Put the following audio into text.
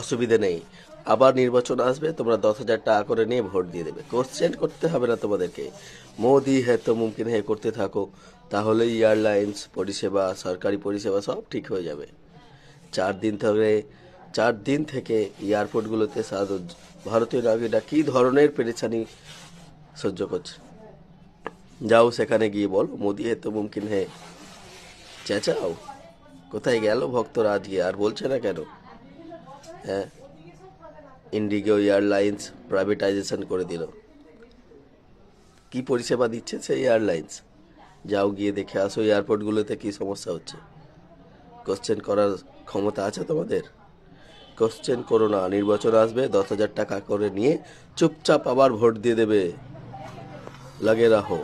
অসুবিধে নেই। আবার নির্বাচন আসবে, তোমরা দশ হাজার টাকা করে নিয়ে ভোট দিয়ে দেবে। কোশ্চেন করতে হবে না তোমাদেরকে। মোদি হ্যাঁ তো মুমকিন হ্যাঁ করতে থাকো তাহলে এয়ারলাইন্স পরিষেবা, সরকারি পরিষেবা সব ঠিক হয়ে যাবে। চার দিন ধরে, চার দিন থেকে এয়ারপোর্টগুলোতে ভারতীয় নাগরিকরা কী ধরনের পেরেছানি সহ্য করছে? যাও সেখানে গিয়ে বল, মোদি এত মুমকিন হ্যাঁ চেঁচাও। কোথায় গেল ভক্তরা আজকে? আর বলছে না কেন? হ্যাঁ? ইন্ডিগো এয়ারলাইন্স প্রাইভেটাইজেশন করে দিল। কি পরিষেবা দিচ্ছে সেই এয়ারলাইন্স যাও গিয়ে দেখে আসো এয়ারপোর্টগুলোতে কি সমস্যা হচ্ছে। কোশ্চেন করার ক্ষমতা আছে তোমাদের? কোশ্চেন করো না। নির্বাচন আসবে, দশ হাজার টাকা করে নিয়ে চুপচাপ আবার ভোট দিয়ে দেবে। লাগে রাখো।